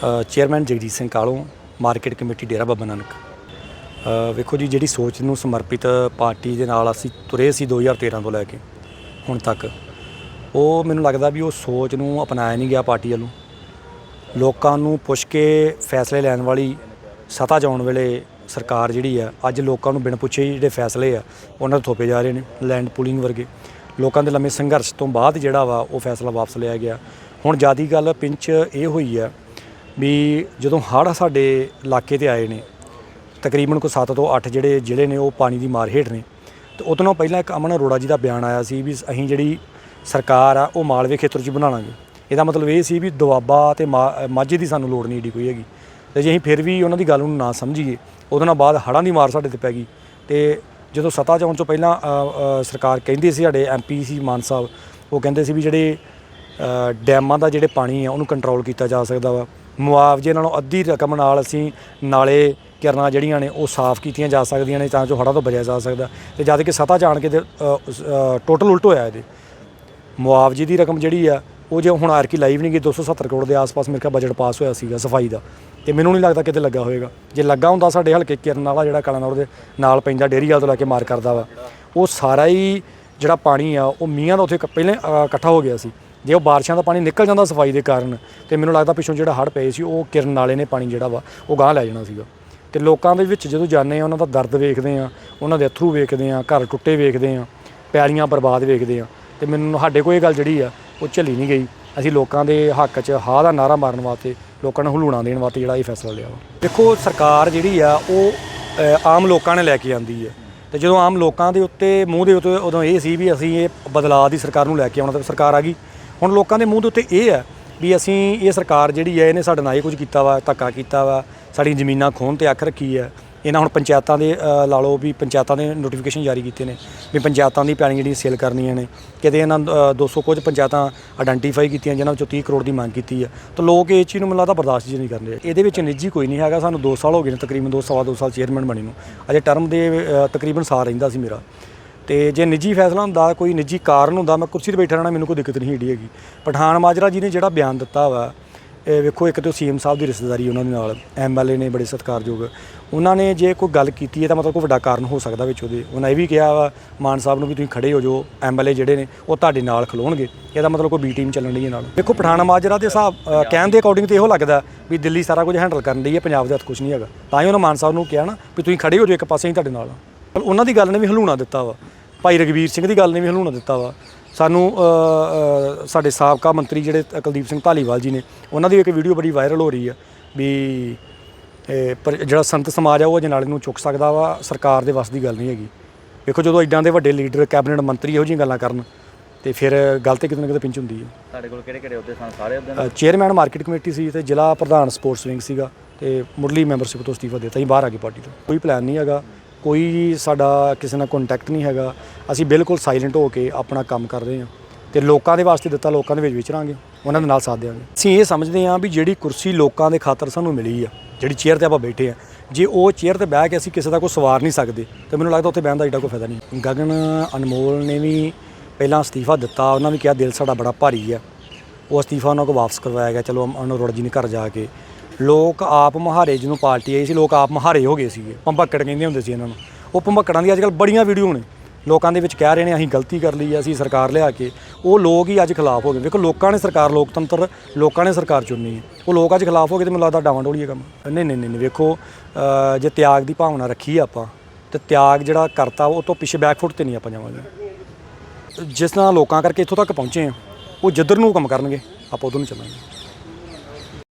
Chairman Jagjit Singh Kalon, market committee Dera Baba Nanak. ਵੇਖੋ ਜੀ, ਜਿਹੜੀ ਸੋਚ ਨੂੰ ਸਮਰਪਿਤ ਪਾਰਟੀ ਦੇ ਨਾਲ ਅਸੀਂ ਤੁਰੇ ਸੀ 2013 ਤੋਂ ਲੈ ਕੇ, ਹੁਣ ਤੱਕ, ਉਹ ਮੈਨੂੰ ਲੱਗਦਾ ਵੀ ਉਹ ਸੋਚ ਨੂੰ ਅਪਣਾਇਆ ਨਹੀਂ ਗਿਆ ਪਾਰਟੀ ਵੱਲੋਂ। ਲੋਕਾਂ ਨੂੰ ਪੁੱਛ ਕੇ ਫੈਸਲੇ ਲੈਣ ਵਾਲੀ ਸਤਾ ਜਾਣ ਵੇਲੇ ਸਰਕਾਰ ਜਿਹੜੀ ਆ, ਅੱਜ ਲੋਕਾਂ ਨੂੰ ਬਿਨ ਪੁੱਛੇ ਜਿਹੜੇ ਫੈਸਲੇ ਆ, ਉਹਨਾਂ ਤੋਂ ਥੋਪੇ ਜਾ ਰਹੇ ਨੇ, ਲੈਂਡ ਪੂਲਿੰਗ ਵਰਗੇ। ਲੋਕਾਂ ਦੇ ਲੰਮੇ ਸੰਘਰਸ਼ ਤੋਂ ਬਾਅਦ ਜਿਹੜਾ ਵਾ, ਉਹ ਫੈਸਲਾ ਵਾਪਸ ਲਿਆ ਗਿਆ। ਹੁਣ ਜਿਆਦੀ ਗੱਲ ਪਿੰਚ ਇਹ ਹੋਈ ਆ ਵੀ ਜਦੋਂ ਹੜ੍ਹ ਸਾਡੇ ਇਲਾਕੇ ਤੇ ਆਏ ਨੇ, ਤਕਰੀਬਨ ਕੋ 7 ਤੋਂ 8 ਜਿਹੜੇ ਜ਼ਿਲ੍ਹੇ ਨੇ ਉਹ ਪਾਣੀ ਦੀ ਮਾਰ ਹੇਠ ਨੇ, ਤੇ ਉਹ ਤੋਂ ਪਹਿਲਾਂ ਇੱਕ ਅਮਨ ਅਰੋੜਾ ਜੀ ਦਾ ਬਿਆਨ ਆਇਆ ਸੀ ਵੀ ਅਸੀਂ ਜਿਹੜੀ ਸਰਕਾਰ ਆ, ਉਹ ਮਾਲਵੇ ਖੇਤਰ 'ਚ ਬਣਾਵਾਂਗੇ ਇਹਦਾ ਮਤਲਬ ਇਹ ਸੀ ਵੀ ਦੁਆਬਾ ਤੇ ਮਾ- ਮਾਝੇ ਦੀ ਸਾਨੂੰ ਲੋੜ ਨਹੀਂ ਏਡੀ ਕੋਈ ਹੈਗੀ। ਤੇ ਜੇ ਅਸੀਂ ਫਿਰ ਵੀ ਉਹਨਾਂ ਦੀ ਗੱਲ ਨੂੰ ਨਾ ਸਮਝੀਏ, ਉਹਦੇ ਨਾਲ ਬਾਅਦ ਹੜ੍ਹਾਂ ਦੀ ਮਾਰ ਸਾਡੇ ਤੇ ਪੈ ਗਈ। ਤੇ ਜਦੋਂ ਸੱਤਾ 'ਚ ਆਉਣ ਤੋਂ ਪਹਿਲਾਂ ਸਰਕਾਰ ਕਹਿੰਦੀ ਸੀ, ਸਾਡੇ ਐਮਪੀ ਸੀ ਮਾਨ ਸਾਹਿਬ, ਉਹ ਕਹਿੰਦੇ ਸੀ ਵੀ ਜਿਹੜੇ ਡੈਮਾਂ ਦਾ ਜਿਹੜੇ ਪਾਣੀ ਆ, ਉਹਨੂੰ ਕੰਟਰੋਲ ਕੀਤਾ ਜਾ ਸਕਦਾ ਵਾ। ਮੁਆਵਜ਼ੇ ਨਾਲੋਂ ਅੱਧੀ ਰਕਮ ਨਾਲ ਅਸੀਂ ਨਾਲੇ ਕਿਰਨਾਂ ਜਿਹੜੀਆਂ ਨੇ ਉਹ ਸਾਫ਼ ਕੀਤੀਆਂ ਜਾ ਸਕਦੀਆਂ ਨੇ ਤਾਂ ਜੋ ਹੜ੍ਹਾਂ ਤੋਂ ਬਚਿਆ ਜਾ ਸਕਦਾ। ਤੇ ਜਦ ਕਿ ਸੱਤਾ ਜਾਣ ਕੇ ਟੋਟਲ ਉਲਟ ਹੋਇਆ ਇਹਦੇ। ਮੁਆਵਜ਼ੇ ਦੀ ਰਕਮ ਜਿਹੜੀ ਆ, ਉਹ ਜੇ ਹੁਣ ਆਰਕੀ ਲਾਈਵ ਨਹੀਂ ਗਈ 270 ਕਰੋੜ ਦੇ ਆਸ-ਪਾਸ ਮੇਰੇ ਕਾ ਬਜਟ ਪਾਸ ਹੋਇਆ ਸੀਗਾ ਸਫ਼ਾਈ ਦਾ। ਤੇ ਮੈਨੂੰ ਨਹੀਂ ਲੱਗਦਾ ਕਿਤੇ ਲੱਗਾ ਹੋਵੇਗਾ। ਜੇ ਲੱਗਾ ਹੁੰਦਾ ਸਾਡੇ ਹਲਕੇ ਕਿਰਨ ਵਾਲਾ ਜਿਹੜਾ ਕਲਾਨੌਰ ਦੇ ਨਾਲ ਪੈਂਦਾ ਡੇਰੀ ਵਾਲ ਤੋਂ ਲੈ ਕੇ ਮਾਰ ਕਰਦਾ ਵਾ, ਉਹ ਸਾਰਾ ਹੀ ਜਿਹੜਾ ਪਾਣੀ ਆ, ਉਹ ਮੀਆਂ ਦਾ ਉੱਥੇ ਕ- ਪਹਿਲੇ ਇਕੱਠਾ ਹੋ ਗਿਆ ਸੀ। ਜੇ ਉਹ ਬਾਰਿਸ਼ਾਂ ਦਾ ਪਾਣੀ ਨਿਕਲ ਜਾਂਦਾ ਸਫ਼ਾਈ ਦੇ ਕਾਰਨ, ਤੇ ਮੈਨੂੰ ਲੱਗਦਾ ਪਿੱਛੋਂ ਜਿਹੜਾ ਹੜ੍ਹ ਪਏ ਸੀ, ਉਹ ਕਿਰਨ ਵਾਲੇ ਨੇ ਪਾਣੀ ਜਿਹੜਾ ਵਾ, ਉਹ ਗਾਹ ਲੈ ਜਾਣਾ ਸੀਗਾ। ਤੇ ਲੋਕਾਂ ਦੇ ਵਿੱਚ ਜਦੋਂ ਜਾਂਦੇ ਆ, ਉਹਨਾਂ ਦਾ ਦਰਦ ਵੇਖਦੇ ਆ, ਉਹਨਾਂ ਦੇ ਅਥਰੂ ਵੇਖਦੇ ਆ, ਘਰ ਟੁੱਟੇ ਵੇਖਦੇ ਆ ਪੈਲੀਆਂ ਬਰਬਾਦ ਵੇਖਦੇ ਆ, ਤੇ ਮੈਨੂੰ ਸਾਡੇ ਕੋਲ ਇਹ ਗੱਲ ਜਿਹੜੀ ਆ, ਉਹ ਝੱਲੀ ਨਹੀਂ ਗਈ। ਅਸੀਂ ਲੋਕਾਂ ਦੇ ਹੱਕ 'ਚ ਹਾਂ ਦਾ ਨਾਰਾ ਮਾਰਨ ਵਾਸਤੇ ਲੋਕਾਂ ਨੂੰ ਹਲੂਣਾ ਦੇਣ ਵਾਸਤੇ ਜਿਹੜਾ ਇਹ ਫੈਸਲਾ ਲਿਆ ਵਾ। ਦੇਖੋ, ਸਰਕਾਰ ਜਿਹੜੀ ਆ, ਉਹ ਆਮ ਲੋਕਾਂ ਨੇ ਲੈ ਕੇ ਆਂਦੀ ਆ। ਤੇ ਜਦੋਂ ਆਮ ਲੋਕਾਂ ਦੇ ਉੱਤੇ, ਮੂੰਹ ਦੇ ਉੱਤੇ ਉਦੋਂ ਇਹ ਸੀ ਵੀ ਅਸੀਂ ਇਹ ਬਦਲਾਅ ਦੀ ਸਰਕਾਰ ਨੂੰ ਲੈ ਕੇ ਆਉਣਾ, ਤਾਂ ਸਰਕਾਰ ਆ ਗਈ। ਹੁਣ ਲੋਕਾਂ ਦੇ ਮੂੰਹ ਦੇ ਉੱਤੇ ਇਹ ਆ ਵੀ ਅਸੀਂ ਇਹ ਸਰਕਾਰ ਜਿਹੜੀ ਹੈ ਇਹਨੇ ਸਾਡੇ ਨਾਲ ਇਹ ਕੁਝ ਕੀਤਾ ਵਾ ਧੱਕਾ ਕੀਤਾ ਵਾ ਸਾਡੀਆਂ ਜ਼ਮੀਨਾਂ ਖੋਹਣ ਤੇ ਅੱਖ ਰੱਖੀ ਹੈ। ਇਹਨਾਂ ਹੁਣ ਪੰਚਾਇਤਾਂ ਦੇ ਲਾ ਲਓ ਵੀ ਪੰਚਾਇਤਾਂ ਦੇ ਨੋਟੀਫਿਕੇਸ਼ਨ ਜਾਰੀ ਕੀਤੇ ਨੇ ਵੀ ਪੰਚਾਇਤਾਂ ਦੀ ਪੈਣੀ ਜਿਹੜੀ ਸੇਲ ਕਰਨੀਆਂ ਨੇ। ਕਿਤੇ ਇਹਨਾਂ ਅ, 200 ਕੁਝ ਪੰਚਾਇਤਾਂ ਆਇਡੈਂਟੀਫਾਈ ਕੀਤੀਆਂ ਜਿਨ੍ਹਾਂ ਵਿੱਚੋਂ 30 ਕਰੋੜ ਦੀ ਮੰਗ ਕੀਤੀ ਹੈ। ਤਾਂ ਲੋਕ ਇਹ ਚੀਜ਼ ਨੂੰ ਮੈਨੂੰ ਲੱਗਦਾ ਬਰਦਾਸ਼ਤ ਜੀ ਨਹੀਂ ਕਰਦੇ। ਇਹਦੇ ਵਿੱਚ ਨਿੱਜੀ ਕੋਈ ਨਹੀਂ ਹੈਗਾ। ਸਾਨੂੰ 2 ਸਾਲ ਹੋ ਗਏ ਨੇ ਤਕਰੀਬਨ 2 ਸਵਾ 2 ਸਾਲ ਚੇਅਰਮੈਨ ਬਣੇ ਨੂੰ। ਅਜੇ ਟਰਮ ਦੇ ਤਕਰੀਬਨ ਸਾਲ ਰਹਿੰਦਾ ਸੀ ਮੇਰਾ। ਤੇ ਜੇ ਨਿੱਜੀ ਫੈਸਲਾ ਹੁੰਦਾ ਕੋਈ ਨਿੱਜੀ ਕਾਰਨ ਹੁੰਦਾ ਮੈਂ ਕੁਰਸੀ ਤੇ ਬੈਠਾ ਰਹਿਣਾ ਮੈਨੂੰ ਕੋਈ ਦਿੱਕਤ ਨਹੀਂ ਏਡੀ ਹੈਗੀ। ਪਠਾਨ ਮਾਜਰਾ ਜੀ ਨੇ ਜਿਹੜਾ ਬਿਆਨ ਦਿੱਤਾ ਵਾ ਇਹ ਵੇਖੋ ਇੱਕ ਤੇ ਸੀਐਮ ਸਾਹਿਬ ਦੀ ਰਿਸ਼ਤੇਦਾਰੀ ਉਹਨਾਂ ਦੇ ਨਾਲ ਐਮਐਲਏ ਨੇ ਬੜੇ ਸਤਿਕਾਰਯੋਗ। ਉਹਨਾਂ ਨੇ ਜੇ ਕੋਈ ਗੱਲ ਕੀਤੀ ਹੈ ਤਾਂ ਮਤਲਬ ਕੋਈ ਵੱਡਾ ਕਾਰਨ ਹੋ ਸਕਦਾ ਵਿੱਚ ਉਹਦੇ। ਉਹਨਾਂ ਇਹ ਵੀ ਕਿਹਾ ਵਾ ਮਾਨ ਸਾਹਿਬ ਨੂੰ ਵੀ ਤੁਸੀਂ ਖੜੇ ਹੋ ਜੋ ਐਮਐਲਏ ਜਿਹੜੇ ਨੇ ਉਹ ਤੁਹਾਡੇ ਨਾਲ ਖਲੋਣਗੇ। ਇਹਦਾ ਮਤਲਬ ਕੋਈ ਬੀ ਟੀਮ ਚੱਲਣ ਲਈ ਨਾਲ। ਦੇਖੋ ਪਠਾਨ ਮਾਜਰਾ ਦੇ ਹਿਸਾਬ ਕਹਿਣ ਦੇ ਅਕੋਰਡਿੰਗ ਤੇ ਇਹੋ ਲੱਗਦਾ ਵੀ ਦਿੱਲੀ ਸਾਰਾ ਕੁਝ ਹੈਂਡਲ ਕਰਨ ਲਈ ਹੈ ਪੰਜਾਬ ਦੇ ਹੱਥ ਕੁਝ ਨਹੀਂ ਹੈਗਾ। ਤਾਂ ਹੀ ਉਹਨਾਂ ਮਾਨ ਸਾਹਿਬ ਨੂੰ ਕਿਹਾ ਨਾ ਵੀ ਤੁਸੀਂ ਖੜੇ ਹੋ ਜੋ ਇੱਕ ਪਾਸੇ ਹੀ ਤੁਹਾਡੇ ਨਾਲ ਉਹਨਾਂ ਦੀ ਗੱਲ ਨੇ ਵੀ ਹਲੂਣਾ ਦਿੱਤਾ ਵਾ। ਭਾਈ ਰਗਵੀਰ ਸਿੰਘ ਦੀ ਗੱਲ ਨੇ ਵੀ ਹਲੂਣਾ ਦਿੱਤਾ ਵਾ। ਸਾਨੂੰ ਸਾਡੇ ਸਾਬਕਾ ਮੰਤਰੀ ਜਿਹੜੇ ਕੁਲਦੀਪ ਸਿੰਘ ਧਾਲੀਵਾਲ ਜੀ ਨੇ ਉਹਨਾਂ ਦੀ ਇੱਕ ਵੀਡੀਓ ਬੜੀ ਵਾਇਰਲ ਹੋ ਰਹੀ ਆ ਵੀ ਪਰ ਜਿਹੜਾ ਸੰਤ ਸਮਾਜ ਆ ਉਹ ਅਜਨਾਲੇ ਨੂੰ ਚੁੱਕ ਸਕਦਾ ਵਾ ਸਰਕਾਰ ਦੇ ਵੱਸ ਦੀ ਗੱਲ ਨਹੀਂ ਹੈਗੀ। ਵੇਖੋ ਜਦੋਂ ਐਡਾਂ ਦੇ ਵੱਡੇ ਲੀਡਰ ਕੈਬਨਿਟ ਮੰਤਰੀ ਇਹੋ ਜਿਹੀਆਂ ਗੱਲਾਂ ਕਰਨ ਤੇ ਫਿਰ ਗੱਲ ਤੇ ਕਿਤੇ ਨਾ ਕਿਤੇ ਪਿੰਚ ਹੁੰਦੀ ਹੈ ਤੁਹਾਡੇ ਕੋਲ ਕਿਹੜੇ ਕਿਹੜੇ ਅਹੁਦੇ ਸਨ? ਸਾਰੇ ਅਹੁਦੇ ਅ, ਚੇਅਰਮੈਨ ਮਾਰਕੀਟ ਕਮੇਟੀ ਸੀ ਤੇ ਜ਼ਿਲ੍ਹਾ ਪ੍ਰਧਾਨ ਸਪੋਰਟਸ ਵਿੰਗ ਸੀਗਾ ਤੇ ਮੁੱਢਲੀ ਮੈਂਬਰਸ਼ਿਪ ਤੋਂ ਅਸਤੀਫਾ ਦਿੱਤਾ ਸੀ ਬਾਹਰ ਆ ਗਏ ਪਾਰਟੀ ਤੋਂ। ਕੋਈ ਪਲਾਨ ਨਹੀਂ ਹੈਗਾ। ਕੋਈ ਸਾਡਾ ਕਿਸੇ ਨਾਲ ਕੰਟੈਕਟ ਨਹੀਂ ਹੈਗਾ। ਅਸੀਂ ਬਿਲਕੁਲ ਸਾਇਲੈਂਟ ਹੋ ਕੇ ਆਪਣਾ ਕੰਮ ਕਰ ਰਹੇ ਹਾਂ ਤੇ ਲੋਕਾਂ ਦੇ ਵਾਸਤੇ ਦਿੱਤਾ, ਲੋਕਾਂ ਦੇ ਵਿੱਚ ਵਿਚਰਾਂਗੇ। ਉਹਨਾਂ ਦੇ ਨਾਲ ਸਾਥ ਦੇਵਾਂਗੇ। ਅਸੀਂ ਇਹ ਸਮਝਦੇ ਹਾਂ ਵੀ ਜਿਹੜੀ ਕੁਰਸੀ ਲੋਕਾਂ ਦੇ ਖਾਤਰ ਸਾਨੂੰ ਮਿਲੀ ਆ, ਜਿਹੜੀ ਚੇਅਰ ਤੇ ਆਪਾਂ ਬੈਠੇ ਆ ਜੇ ਉਹ ਚੇਅਰ ਤੇ ਬਹਿ ਕੇ ਅਸੀਂ ਕਿਸੇ ਦਾ ਕੋਈ ਸਵਾਰ ਨਹੀਂ ਸਕਦੇ, ਤੇ ਮੈਨੂੰ ਲੱਗਦਾ ਉੱਥੇ ਬਹਿਣ ਦਾ ਏਡਾ ਕੋਈ ਫਾਇਦਾ ਨਹੀਂ। ਗਗਨ ਅਨਮੋਲ ਨੇ ਵੀ ਪਹਿਲਾਂ ਅਸਤੀਫਾ ਦਿੱਤਾ, ਉਹਨਾਂ ਵੀ ਕਿਹਾ ਦਿਲ ਸਾਡਾ ਬੜਾ ਭਾਰੀ ਆ। ਉਹ ਅਸਤੀਫਾ ਉਹਨਾਂ ਕੋਲ ਵਾਪਸ ਕਰਵਾਇਆ ਗਿਆ, ਚਲੋ ਅਨੁਰੋੜ ਜੀ ਨੇ ਘਰ ਜਾ ਕੇ ਲੋਕ ਆਪ ਮਹਾਰੇ ਜਿਹਨੂੰ ਪਾਰਟੀ ਆਈ ਸੀ ਲੋਕ ਆਪ ਮਹਾਰੇ ਹੋ ਗਏ ਸੀਗੇ। ਪੰਭੱਕੜ ਕਹਿੰਦੇ ਹੁੰਦੇ ਸੀ ਇਹਨਾਂ ਨੂੰ। ਉਹ ਪੰਭੱਕੜਾਂ ਦੀ ਅੱਜਕੱਲ ਬੜੀਆਂ ਵੀਡੀਓ ਨੇ। ਲੋਕਾਂ ਦੇ ਵਿੱਚ ਕਹਿ ਰਹੇ ਨੇ ਅਸੀਂ ਗਲਤੀ ਕਰ ਲਈ ਅਸੀਂ ਸਰਕਾਰ ਲਿਆ ਕੇ। ਉਹ ਲੋਕ ਹੀ ਅੱਜ ਖਿਲਾਫ ਹੋ ਗਏ। ਵੇਖੋ ਲੋਕਾਂ ਨੇ ਸਰਕਾਰ ਲੋਕਤੰਤਰ ਲੋਕਾਂ ਨੇ ਸਰਕਾਰ ਚੁਣੀ ਹੈ। ਉਹ ਲੋਕ ਅੱਜ ਖਿਲਾਫ ਹੋ ਗਏ ਤੇ ਮੈਨੂੰ ਲੱਗਦਾ ਡਾਵਾਂ ਡੋਲੀ ਹੈ ਕੰਮ। ਨਹੀਂ ਨਹੀਂ ਨਹੀਂ ਨਹੀਂ, ਵੇਖੋ ਜੇ ਤਿਆਗ ਦੀ ਭਾਵਨਾ ਰੱਖੀ ਆ ਆਪਾਂ ਤੇ ਤਿਆਗ ਜਿਹੜਾ ਕਰਤਾ ਉਹ ਤੋਂ ਪਿੱਛੇ ਬੈਕਫੁੱਟ ਤੇ ਨਹੀਂ ਆਪਾਂ ਜਾਵਾਂਗੇ। ਜਿਸ ਤਰ੍ਹਾਂ ਲੋਕਾਂ ਕਰਕੇ ਇੱਥੋਂ ਤੱਕ ਪਹੁੰਚੇ ਆ ਉਹ ਜਿੱਧਰ ਨੂੰ ਕੰਮ ਕਰਨਗੇ ਆਪਾਂ ਉਧਰ ਨੂੰ ਚੱਲਾਂਗੇ।